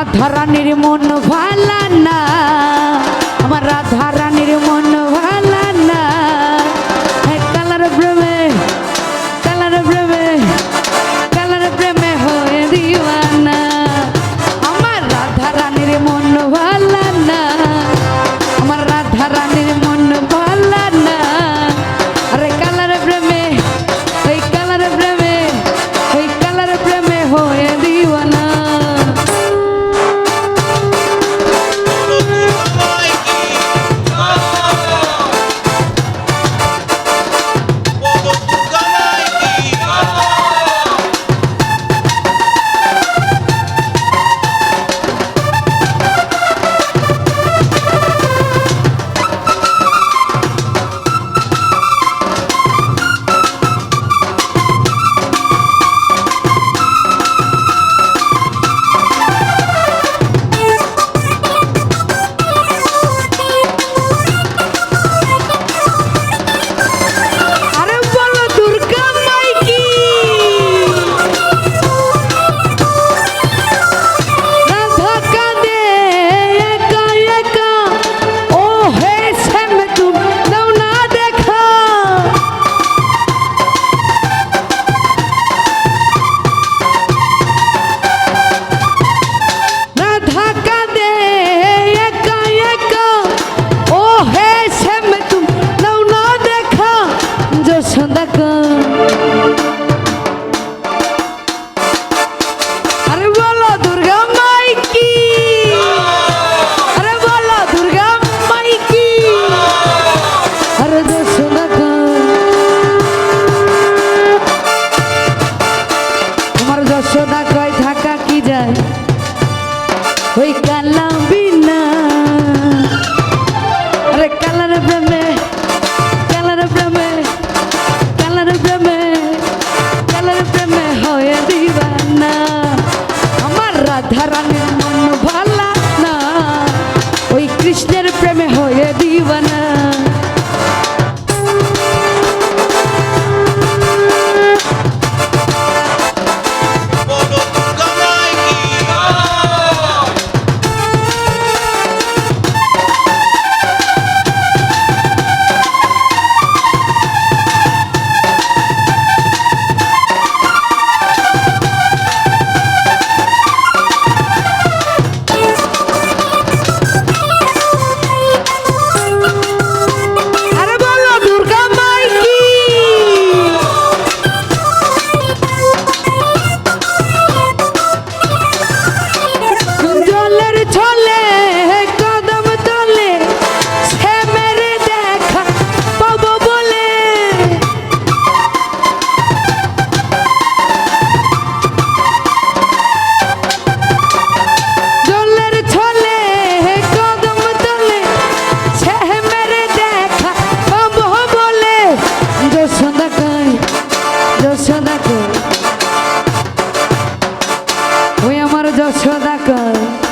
রে রাধা রানীর মন ভালা না। আমার রাধা işleri love.